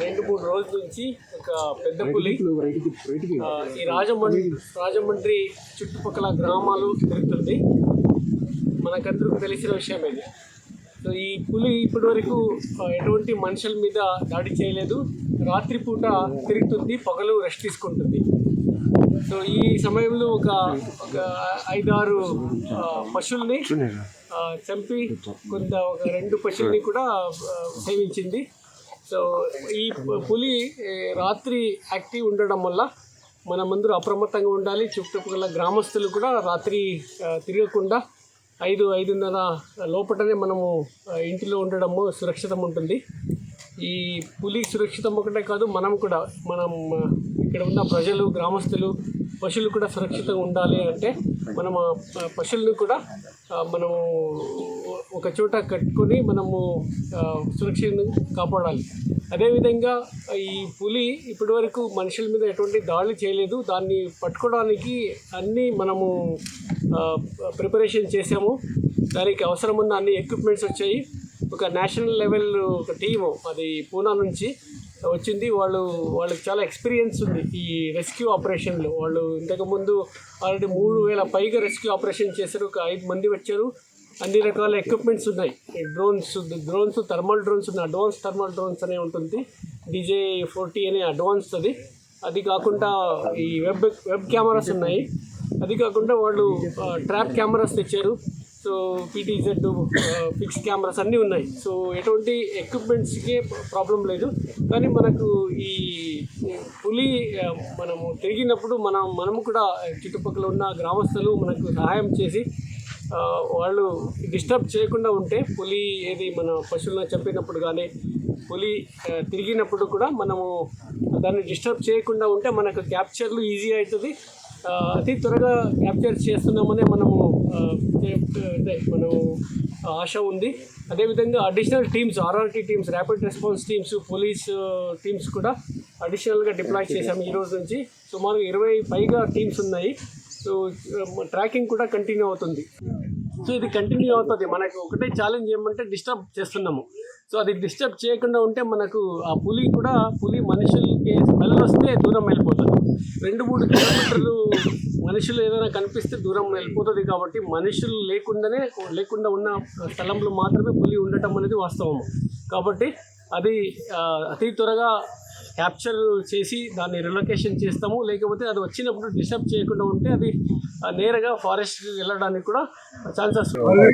రెండు మూడు రోజుల నుంచి ఒక పెద్ద పులి. ఈ రాజమండ్రి రాజమండ్రి చుట్టుపక్కల గ్రామాలు తిరుగుతుంది. మనకందరికీ తెలిసిన విషయం ఇది. సో ఈ పులి ఇప్పటివరకు ఆ, ఎటువంటి మనుషుల మీద దాడి చేయలేదు. రాత్రిపూట తిరుగుతుంది పగలు రెస్ట్ తీసుకుంటుంది. సో ఈ సమయంలో ఒక ఒక ఐదారు పశువుల్ని చంపి కొంత ఒక రెండు పశువుల్ని కూడా సేవించింది. సో ఈ పులి రాత్రి యాక్టివ్ ఉండడం వల్ల మనమందరూ అప్రమత్తంగా ఉండాలి. చుట్టుపక్కల గ్రామస్తులు కూడా రాత్రి తిరగకుండా ఐదు ఐదున్నర లోపలనే మనము ఇంటిలో ఉండడము సురక్షితం ఉంటుంది. ఈ పులి సురక్షితం ఒకటే కాదు మనం కూడా మనం ఇక్కడ ఉన్న ప్రజలు గ్రామస్తులు పశువులు కూడా సురక్షితంగా ఉండాలి అంటే మనం పశువులను కూడా మనము ఒక చోట కట్టుకొని మనము ఆ, సురక్షితంగా కాపాడాలి. అదేవిధంగా ఈ పులి ఇప్పటివరకు మనుషుల మీద ఎటువంటి దాడి చేయలేదు. దాన్ని పట్టుకోవడానికి అన్నీ మనము ప్రిపరేషన్ చేసాము దానికి అవసరమున్న అన్ని ఎక్విప్మెంట్స్ వచ్చాయి. ఒక నేషనల్ లెవెల్ ఒక టీము అది పూనా నుంచి వచ్చింది. వాళ్ళు వాళ్ళకి చాలా ఎక్స్పీరియన్స్ ఉంది ఈ రెస్క్యూ ఆపరేషన్లో. వాళ్ళు ఇంతకుముందు ఆల్రెడీ మూడు వేల పైగా రెస్క్యూ ఆపరేషన్ చేశారు. ఒక ఐదు మంది వచ్చారు. అన్ని రకాల ఎక్విప్మెంట్స్ ఉన్నాయి. డ్రోన్స్ డ్రోన్స్ థర్మల్ డ్రోన్స్ ఉన్నాయి. అడ్వాన్స్ థర్మల్ డ్రోన్స్ అనే ఉంటుంది. డీజే ఫోర్టీ అనే అడ్వాన్స్ అది. అది కాకుండా ఈ వెబ్ వెబ్ కెమెరాస్ ఉన్నాయి. అది కాకుండా వాళ్ళు ట్రాప్ కెమెరాస్ తెచ్చారు. సో పీటీజెడ్ ఫిక్స్ కెమెరాస్ అన్నీ ఉన్నాయి. సో ఎటువంటి ఎక్విప్మెంట్స్కి ప్రాబ్లం లేదు. కానీ మనకు ఈ పులి మనము తిరిగినప్పుడు మనం మనము కూడా చుట్టుపక్కల ఉన్న గ్రామస్తులు మనకు సహాయం చేసి వాళ్ళు డిస్టర్బ్ చేయకుండా ఉంటే పులి ఏది మన పశువులను చంపినప్పుడు కానీ పులి తిరిగినప్పుడు కూడా మనము దాన్ని డిస్టర్బ్ చేయకుండా ఉంటే మనకు క్యాప్చర్లు ఈజీ అవుతుంది అతి త్వరగా క్యాప్చర్ చేస్తున్నామనే మనము అదే మనము ఆశ ఉంది. అదేవిధంగా additional teams RRT teams rapid response teams police teams కూడా అడిషనల్గా డిప్లాయ్ చేశాము ఈరోజు నుంచి. సుమారు ఇరవై పైగా టీమ్స్ ఉన్నాయి. సో ట్రాకింగ్ కూడా కంటిన్యూ అవుతుంది. సో ఇది కంటిన్యూ అవుతుంది. మనకు ఒకటే ఛాలెంజ్ ఏమంటే డిస్టర్బ్ చేస్తున్నాము. సో అది డిస్టర్బ్ చేయకుండా ఉంటే మనకు ఆ పులి కూడా పులి మనుషులకి స్మెల్ వస్తే దూరం వెళ్ళిపోతుంది. రెండు మూడు కిలోమీటర్లు మనుషులు ఏదైనా కనిపిస్తే దూరం వెళ్ళిపోతుంది కాబట్టి మనుషులు లేకుండానే లేకుండా ఉన్న స్థలంలో మాత్రమే పులి ఉండటం అనేది వాస్తవము. కాబట్టి అది అతి త్వరగా క్యాప్చర్ చేసి దాన్ని రిలొకేషన్ చేస్తాము. లేకపోతే అది వచ్చినప్పుడు డిస్టర్బ్ చేయకుండా ఉంటే అది నేరుగా ఫారెస్ట్ వెళ్ళడానికి కూడా ఛాన్సెస్ మెంబర్